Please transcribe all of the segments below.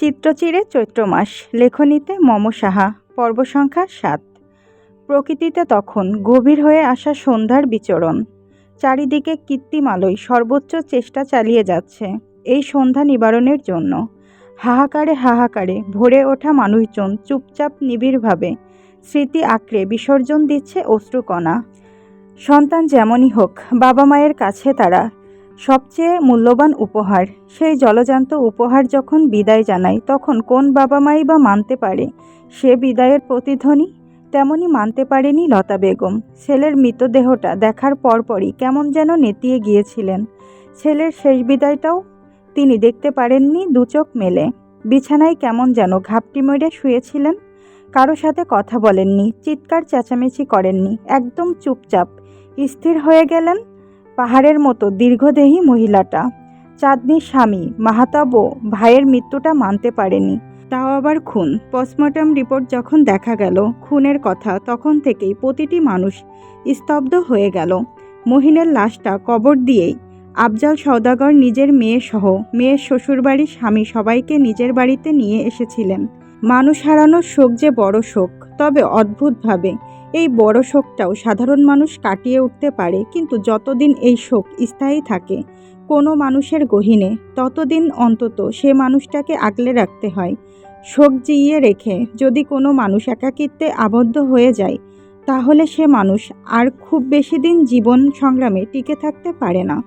চিত্রচিরে চৈত্র মাস, লেখনীতে মম সাহা, পর্ব সংখ্যা সাত। প্রকৃতিতে তখন গভীর হয়ে আসা সন্ধ্যার বিচরণ। চারিদিকে কৃত্রিম আলোয় সর্বোচ্চ চেষ্টা চালিয়ে যাচ্ছে এই সন্ধ্যা নিবারণের জন্য। হাহাকারে হাহাকারে ভরে ওঠা মানুষজন চুপচাপ নিবিড়ভাবে স্মৃতি আঁকড়ে বিসর্জন দিচ্ছে অশ্রুকণা। সন্তান যেমনই হোক বাবা মায়ের কাছে তারা সবচেয়ে মূল্যবান উপহার। সেই জলজান্ত উপহার যখন বিদায় জানায়, তখন কোন বাবা মাই বা মানতে পারে? সে বিদায়ের প্রতিধ্বনি? তেমনই মানতে পারেনি লতা বেগম। ছেলের মৃতদেহটা দেখার পরপরই কেমন যেন নেতিয়ে গিয়েছিলেন। ছেলের শেষ বিদায়টাও তিনি দেখতে পারেননি দুচোখ মেলে। বিছানায় কেমন যেন ঘাপটি মেরে শুয়েছিলেন। কারও সাথে কথা বলেননি, চিৎকার চেঁচামেচি করেননি, একদম চুপচাপ। স্থির হয়ে গেলেন পাহাড়ের মতো দীর্ঘদেহী মহিলাটা। চাঁদনির স্বামী মাহাতাবও ভাইয়ের মৃত্যুটা মানতে পারেনি। তাও আবার খুন। পোস্টমর্টম রিপোর্ট যখন দেখা গেল খুনের কথা, তখন থেকেই প্রতিটি মানুষ স্তব্ধ হয়ে গেল। মহিনের লাশটা কবর দিয়েই আফজাল সওদাগর নিজের মেয়ে সহ মেয়ের শ্বশুরবাড়ির স্বামী সবাইকে নিজের বাড়িতে নিয়ে এসেছিলেন। মানুষ হারানোর শোক যে বড় শোক, তবে অদ্ভুতভাবে। এই বড় শোকটাও সাধারণ মানুষ কাটিয়ে উঠতে পারে, কিন্তু যতদিন এই শোক স্থায়ী থাকে, কোনো মানুষের গহীনে, ততদিন অন্তত সে মানুষটাকে আগলে রাখতে হয়। শোক জিইয়ে রেখে যদি কোনো মানুষ একাকিত্বে আবদ্ধ হয়ে যায়, তাহলে সে মানুষ আর খুব বেশি দিন জীবন সংগ্রামে টিকে থাকতে পারে না।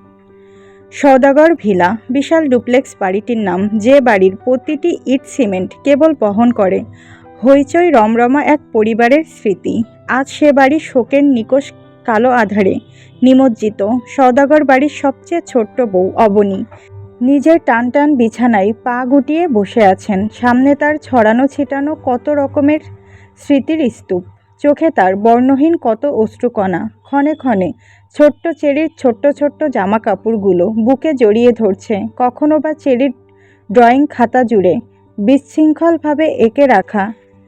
সৌদাগর ভিলা, বিশাল ডুপ্লেক্স বাড়িটির নাম যে বাড়ির প্রতিটি ইট সিমেন্ট কেবল বহন করে, হইচই রমরমা এক পরিবারের স্মৃতি। আজ সে বাড়ি শোকের নিকোষ কালো আধারে, নিমজ্জিত। সৌদাগর বাড়ির সবচেয়ে ছোট্ট বউ অবনী। নিজের টান টান বিছানায় পা গুটিয়ে বসে আছেন। সামনে তার ছড়ানো ছিটানো কত রকমের স্মৃতির স্তূপ। চোখে তার বর্ণহীন কত অশ্রুকণা। ক্ষণে ক্ষণে ছোট্ট চেরির ছোট্ট ছোট্ট জামা কাপড়গুলো বুকে জড়িয়ে ধরছে। কখনো বা চেরির ড্রয়িং খাতা জুড়ে বিশৃঙ্খলভাবে এঁকে রাখা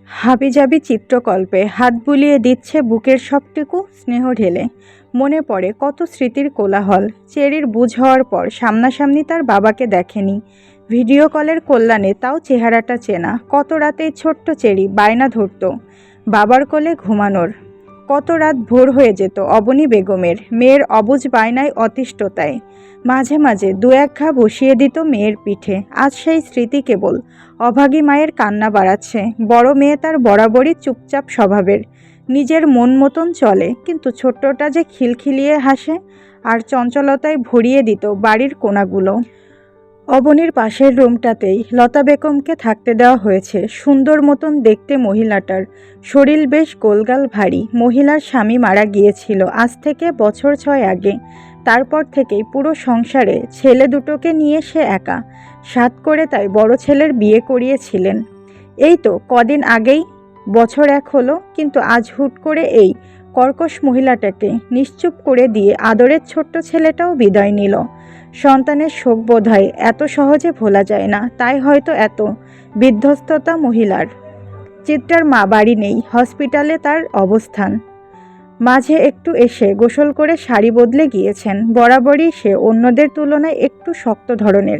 হাবিজাবি চিত্রকল্পে হাত বুলিয়ে দিচ্ছে বুকের সবটুকু স্নেহ ঢেলে। মনে পড়ে কত স্মৃতির কোলাহল। চেরির বুঝ হওয়ার পর সামনাসামনি তার বাবাকে দেখেনি। ভিডিও কলের কল্যাণে তাও চেহারাটা চেনা। কত রাতে ছোট্ট চেরি বায়না ধরত। বাবার কোলে ঘুমানোর কত রাত ভোর হয়ে যেত অবনী বেগমের। মেয়ের অবুজ বায়নায় অতিষ্ঠতায়। মাঝে মাঝে দু এক ঘা বসিয়ে দিত মেয়ের পিঠে। আজ সেই স্মৃতি কেবল। অভাগী মায়ের কান্না বাড়াচ্ছে। বড় মেয়ে তার বরাবরই চুপচাপ স্বভাবের। নিজের মন মতন চলে, কিন্তু ছোট্টটা যে খিলখিলিয়ে হাসে, আর চঞ্চলতায় ভরিয়ে দিত বাড়ির কোনাগুলো। অবনীর পাশের রুমটাতেই লতা বেগমকে থাকতে দেওয়া হয়েছে সুন্দর মতন দেখতে মহিলাটার। শরীর বেশ গোলগাল ভারী। মহিলার স্বামী মারা গিয়েছিল আজ থেকে বছর ছয় আগে। তারপর থেকেই পুরো সংসারে ছেলে দুটোকে নিয়ে সে একা। সাত করে তাই বড় ছেলের বিয়ে করিয়েছিলেন। এই তো কদিন আগেই, বছর এক হলো, কিন্তু আজ হুট করে এই। কর্কশ মহিলাটাকে নিশ্চুপ করে দিয়ে আদরের ছোট্ট ছেলেটাও বিদায় নিল। সন্তানের শোক বোধহয় এত সহজে ভোলা যায় না, তাই হয়তো এত বিধ্বস্ততা মহিলার। চিত্রার মা বাড়ি নেই, হসপিটালে তার অবস্থান। মাঝে একটু এসে গোসল করে শাড়ি বদলে গিয়েছেন, বরাবরই সে অন্যদের তুলনায় একটু শক্ত ধরনের।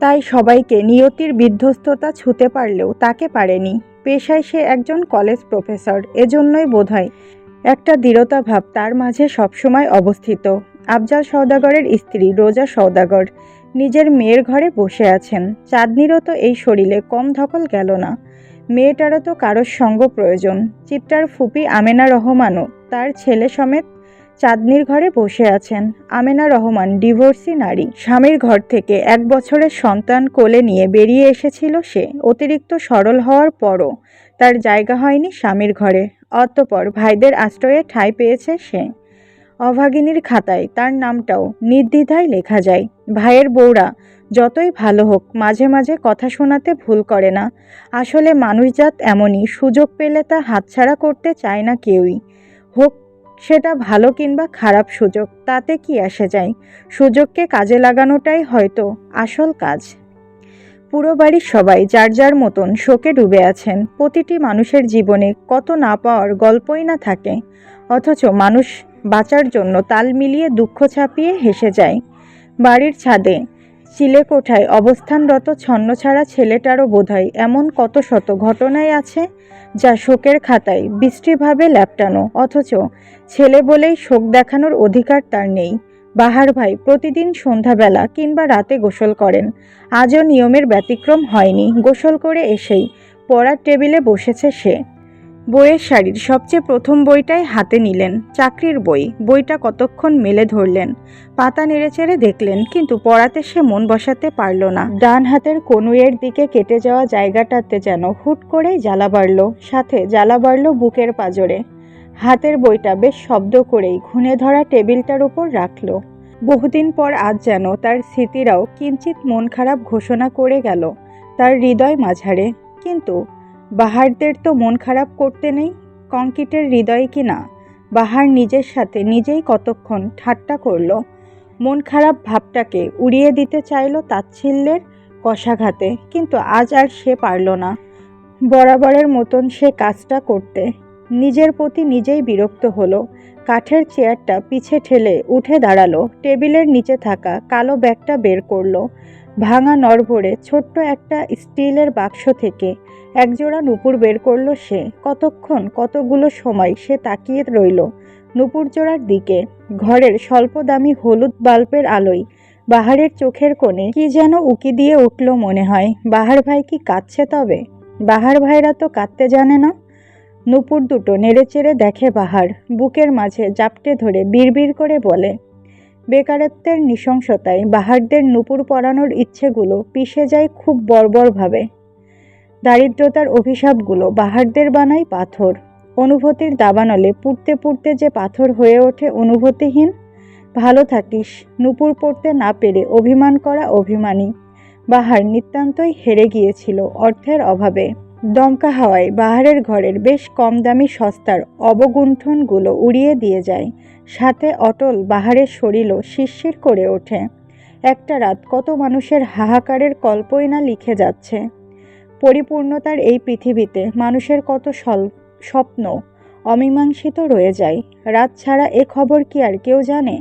তাই সবাইকে নিয়তির বিধ্বস্ততা ছুতে পারলেও তাকে পারেনি। পেশায় সে একজন কলেজ প্রফেসর, এজন্যই বোধহয় একটা দৃঢ়তা ভাব তার মাঝে সবসময় অবস্থিত। আফজাল সৌদাগরের স্ত্রী রোজা সৌদাগর নিজের মেয়ের ঘরে বসে আছেন। চাঁদনিরও তো এই শরীরে কম ধকল গেল না। মেয়েটারও তো কারোর সঙ্গ প্রয়োজন। চিত্রার ফুপি আমেনা রহমানও, তার ছেলে সমেত চাঁদনির ঘরে বসে আছেন আমেনা রহমান, ডিভোর্সি নারী। স্বামীর ঘর থেকে এক বছরের সন্তান কোলে নিয়ে বেরিয়ে এসেছিল সে। অতিরিক্ত সরল হওয়ার পরও তার জায়গা হয়নি স্বামীর ঘরে। অতঃপর ভাইদের আশ্রয়ে ঠাঁই পেয়েছে সে। অভাগিনীর খাতায় তার নামটাও নির্দ্বিধায় লেখা যায়। ভাইয়ের বউরা যতই ভালো হোক, মাঝে মাঝে কথা শোনাতে ভুল করে না। আসলে মানুষজাত এমনই সুযোগ পেলে তা হাতছাড়া করতে চায় না কেউই। হোক সেটা ভালো কিংবা খারাপ সুযোগ, তাতে কি আসে যায়? সুযোগকে কাজে লাগানোটাই হয়তো আসল কাজ। পুরো বাড়ির সবাই যার যার মতন শোকে ডুবে আছেন, প্রতিটি মানুষের জীবনে কত না পাওয়ার গল্পই না থাকে। অথচ মানুষ বাঁচার জন্য তাল মিলিয়ে দুঃখ ছাপিয়ে হেসে যায়। বাড়ির ছাদে চিলেকোঠায় অবস্থানরত ছন্নছাড়া ছেলেটারও বোধহয় এমন কত শত ঘটনাই আছে যা শোকের খাতায় বৃষ্টিভাবে ল্যাপটানো, অথচ ছেলে বলেই শোক দেখানোর অধিকার তার নেই। বাহার ভাই প্রতিদিন সন্ধ্যাবেলা কিংবা রাতে গোসল করেন। আজও নিয়মের ব্যতিক্রম হয়নি। গোসল করে এসেই পড়ার টেবিলে বসেছে সে। বইয়ের শাড়ির সবচেয়ে প্রথম বইটাই হাতে নিলেন, চাকরির বই। বইটা কতক্ষণ মেলে ধরলেন? পাতা নেড়েচেড়ে দেখলেন, কিন্তু পড়াতে সে মন বসাতে পারল না। ডান হাতের কনুয়ের দিকে কেটে যাওয়া জায়গাটাতে যেন হুট করেই জ্বালা বাড়ল, সাথে জ্বালা বাড়ল বুকের পাজরে। হাতের বইটা বেশ শব্দ করেই ঘুণে ধরা টেবিলটার উপর রাখল। বহুদিন পর আজ যেন তার স্মৃতিরাও কিঞ্চিত মন খারাপ ঘোষণা করে গেল, তার হৃদয় মাঝারে। কিন্তু বাহারদের তো মন খারাপ করতে নেই কঙ্কিটের হৃদয় কি না? বাহার নিজের সাথে নিজেই কতক্ষণ ঠাট্টা করল। মন খারাপ ভাবটাকে উড়িয়ে দিতে চাইল তাচ্ছিল্যের কষাঘাতে, কিন্তু আজ আর সে পারল না। বরাবরের মতন সে কাজটা করতে। নিজের প্রতি নিজেই বিরক্ত হলো। কাঠের চেয়ারটা পিছে ঠেলে উঠে দাঁড়াল। টেবিলের নিচে থাকা কালো ব্যাগটা বের করল। ভাঙা নড়বড়ে ছোট্ট একটা স্টিলের বাক্স থেকে একজোড়া নুপুর বের করল সে। কতক্ষণ, কতগুলো সময় সে তাকিয়ে রইল নুপুর জোড়ার দিকে। ঘরের স্বল্প দামি হলুদ বাল্বের আলোয় বাহারের চোখের কোণে কি যেন উকি দিয়ে উঠল মনে হয়। বাহার ভাই কি কাঁদছে তবে? বাহার ভাইরা তো কাঁদতে জানে না। নুপুর দুটো নেড়েচেড়ে দেখে বাহার, বুকের মাঝে জাপটে ধরে বিড়বিড় করে বলে, বেকারত্বের নৃশংসতায় বাহারদের নুপুর পরানোর ইচ্ছেগুলো পিষে যায় খুব বর্বরভাবে। দারিদ্রতার অভিশাপগুলো বাহারদের বানায় পাথর। অনুভূতির দাবানলে পুড়তে পুড়তে যে পাথর হয়ে ওঠে অনুভূতিহীন। ভালো থাকিস, নুপুর পড়তে না পেরে অভিমান করা অভিমানী। বাহার নিতান্তই হেরে গিয়েছিল অর্থের অভাবে। দমকা হাওয়ায় বাহারের ঘরের বেশ কম দামি সস্তার অবগুণ্ঠনগুলো উড়িয়ে দিয়ে যায়। সাথে অটল বাহারের শরীরও শিরশির করে ওঠে। একটা রাত কত মানুষের হাহাকারের কল্পই না লিখে যাচ্ছে। পরিপূর্ণতার এই পৃথিবীতে মানুষের কত স্বপ্ন অমীমাংসিত রয়ে যায়। রাত ছাড়া এ খবর কি আর কেউ জানে?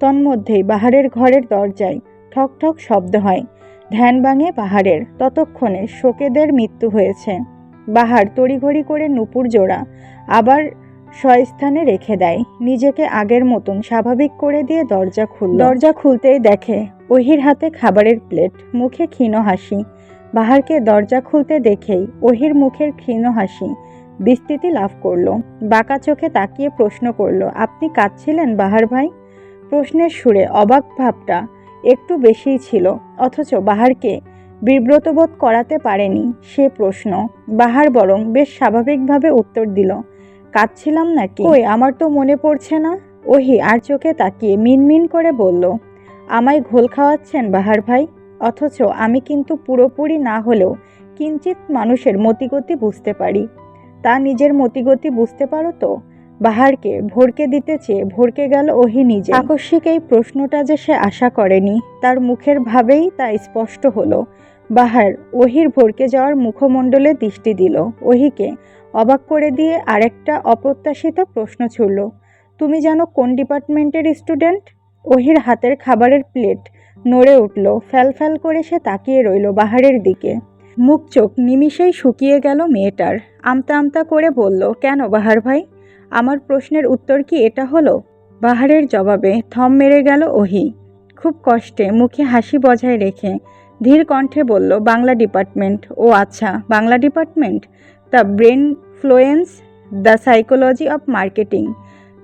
তন্মধ্যেই বাহারের ঘরের দরজায় ঠক ঠক শব্দ হয়। ধ্যান ভাঙে পাহাড়ের। ততক্ষণে শোকেদের মৃত্যু হয়েছে। বাহার তড়িঘড়ি করে নুপুর জোড়া আবার স্বস্থানে রেখে দেয়। নিজেকে আগের মতন স্বাভাবিক করে দিয়ে দরজা খুলল। দরজা খুলতেই দেখে ওহির হাতে খাবারের প্লেট, মুখে ক্ষীণ হাসি। বাহারকে দরজা খুলতে দেখেই ওহির মুখের ক্ষীণ হাসি বিস্তৃতি লাভ করল। বাঁকা চোখে তাকিয়ে প্রশ্ন করল, আপনি কাঁদছিলেন বাহার ভাই? প্রশ্নের সুরে অবাক ভাবটা একটু বেশিই ছিল, অথচ বাহারকে বিব্রতবোধ করাতে পারেনি সে প্রশ্ন। বাহার বরং বেশ স্বাভাবিকভাবে উত্তর দিল, কাঁদছিলাম নাকি? ওই আমার তো মনে পড়ছে না। ওহি, আর চোখে তাকিয়ে মিনমিন করে বলল, আমায় ঘোল খাওয়াচ্ছেন বাহার ভাই? অথচ আমি কিন্তু পুরোপুরি না হলেও কিঞ্চিত মানুষের মতিগতি বুঝতে পারি। তা নিজের মতিগতি বুঝতে পারো তো? বাহারকে ভরকে দিতে চেয়ে ভরকে গেল ওহি নিজে। আকস্মিক এই প্রশ্নটা যে সে আশা করেনি, তার মুখের ভাবেই তা স্পষ্ট হলো। বাহার ওহির ভরকে যাওয়ার মুখমণ্ডলে দৃষ্টি দিল। ওহিকে অবাক করে দিয়ে আরেকটা অপ্রত্যাশিত প্রশ্ন ছুড়ল, তুমি জানো কোন ডিপার্টমেন্টের স্টুডেন্ট? ওহির হাতের খাবারের প্লেট নড়ে উঠল, ফ্যাল ফ্যাল করে সে তাকিয়ে রইল বাহারের দিকে। মুখ চোখ নিমিষেই শুকিয়ে গেল মেয়েটার। আমতা আমতা করে বলল, কেন বাহার ভাই? আমার প্রশ্নের উত্তর কি এটা হলো? বাহারের জবাবে থম মেরে গেল ওহি। খুব কষ্টে মুখে হাসি বজায় রেখে ধীর কণ্ঠে বলল, বাংলা ডিপার্টমেন্ট। ও আচ্ছা Bangla department? The brainfluence, the psychology of marketing,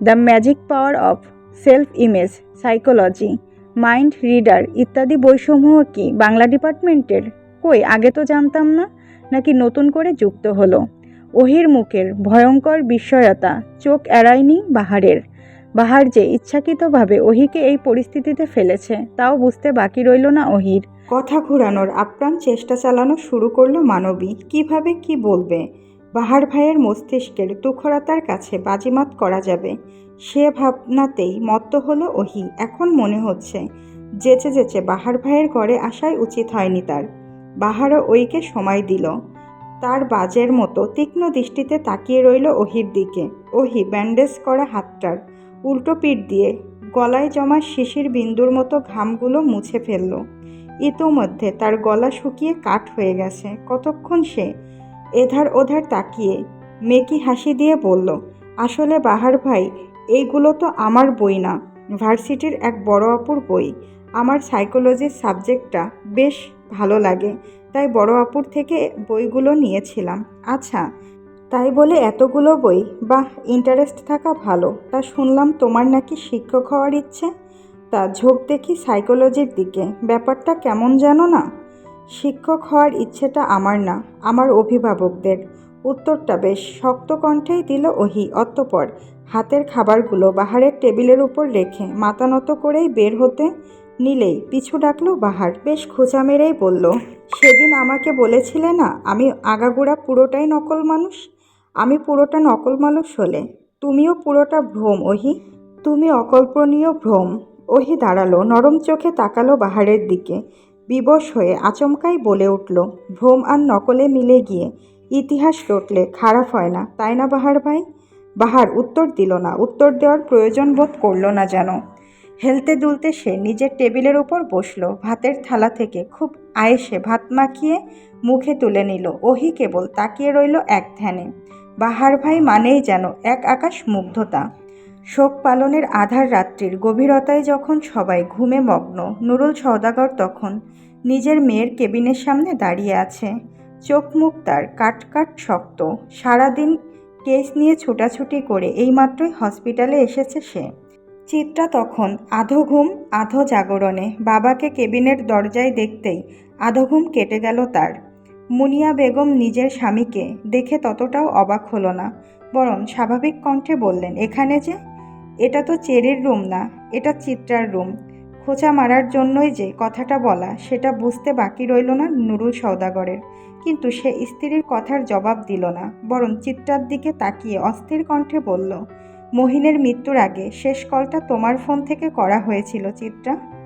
the magic power of self image, psychology, mind reader ইত্যাদি বইসমূহ কি বাংলা ডিপার্টমেন্টের? কই, আগে তো জানতাম না। নাকি নতুন করে যুক্ত হলো? ওহির মুখের ভয়ঙ্কর বিস্ময়তা চোখ এড়ায়নি বাহারের। বাহার যে ইচ্ছাকৃতভাবে ওহিকে এই পরিস্থিতিতে ফেলেছে, তাও বুঝতে বাকি রইল না ওহির কথা ঘুরানোর আপ্রাণ চেষ্টা চালানো শুরু করল মানবী। কীভাবে কি বলবে? বাহার ভাইয়ের মস্তিষ্কের তুখরাতার কাছে বাজিমাত করা যাবে। সে ভাবনাতেই মত্ত হলো ওহি এখন মনে হচ্ছে, যেচে যেচে বাহার ভাইয়ের ঘরে আসাই উচিত হয়নি তার। বাহারও ওইকে সময় দিল। তার বাজের মতো তীক্ষ্ণ দৃষ্টিতে তাকিয়ে রইল ওহির দিকে। ওহি ব্যান্ডেজ করা হাতটার উল্টো পিঠ দিয়ে গলায় জমা শিশির বিন্দুর মতো ঘামগুলো মুছে ফেলল। ইতোমধ্যে তার গলা শুকিয়ে কাঠ হয়ে গেছে। কতক্ষণ সে এধার ওধার তাকিয়ে মেকি হাসি দিয়ে বলল, আসলে বাহার ভাই, এইগুলো তো আমার বই না। ভার্সিটির এক বড় অপুর বই। আমার সাইকোলজির সাবজেক্টটা বেশ ভালো লাগে। তাই বড় আপুর থেকে বইগুলো নিয়েছিলাম। আচ্ছা তাই বলে এতগুলো বই? বাহ ইন্টারেস্ট থাকা ভালো। তা শুনলাম তোমার নাকি শিক্ষক হওয়ার ইচ্ছে। তা ঝোঁক দেখি সাইকোলজির দিকে। ব্যাপারটা কেমন জানো না? শিক্ষক হওয়ার ইচ্ছেটা আমার না, আমার অভিভাবকদের। উত্তরটা বেশ শক্ত কণ্ঠেই দিল ওহি, অতঃপর হাতের খাবারগুলো বাহারের টেবিলের উপর রেখে মাথা নত করেই বের হতে নিলেই পিছু ডাকলো বাহার। বেশ খোঁচা মেরেই বলল, সেদিন আমাকে বলেছিলে না আমি আগাগোড়া পুরোটাই নকল মানুষ? আমি পুরোটা নকল মানুষ হলে? তুমিও পুরোটা ভ্রম, ওহি? তুমি অকল্পনীয় ভ্রম। ওহি দাঁড়াল, নরম চোখে তাকালো বাহারের দিকে। বিবশ হয়ে আচমকাই বলে উঠল, ভ্রম আর নকলে মিলে গিয়ে ইতিহাস রটলে খারাপ হয় না, তাই না বাহার ভাই? বাহার উত্তর দিল না, উত্তর দেওয়ার প্রয়োজন বোধ করল না যেন। হেলতে দুলতে সে নিজের টেবিলের উপর বসল, ভাতের থালা থেকে খুব আয়েসে ভাত মাখিয়ে মুখে তুলে নিল। ওহি কেবল তাকিয়ে রইল এক ধ্যানে। বাহার ভাই মানেই যেন এক আকাশ মুগ্ধতা। শোক পালনের আধার রাত্রির গভীরতায় যখন সবাই ঘুমে মগ্ন, নুরুল সওদাগর তখন নিজের মেয়ের কেবিনের সামনে দাঁড়িয়ে আছে। চোখ মুখ তার কাট কাট শক্ত। সারাদিন কেস নিয়ে ছোটাছুটি করে এইমাত্রই হসপিটালে এসেছে সে। চিত্রা তখন আধো ঘুম, আধো জাগরণে বাবাকে কেবিনের দরজায় দেখতেই আধো ঘুম কেটে গেল তার। মুনিয়া বেগম নিজের স্বামীকে দেখে ততটাও অবাক হলো না, বরং স্বাভাবিক কণ্ঠে বললেন, এখানে যে? এটা তো চেরির রুম না, এটা চিত্রার রুম। খোঁচা মারার জন্যই যে কথাটা বলা, সেটা বুঝতে বাকি রইল না নুরুল সওদাগরের। কিন্তু সে স্ত্রীর কথার জবাব দিল না, বরং চিত্রার দিকে তাকিয়ে অস্থির কণ্ঠে বলল মহিনের মৃত্যুর আগে শেষ কলটা তোমার ফোন থেকে করা হয়েছিল চিত্রা।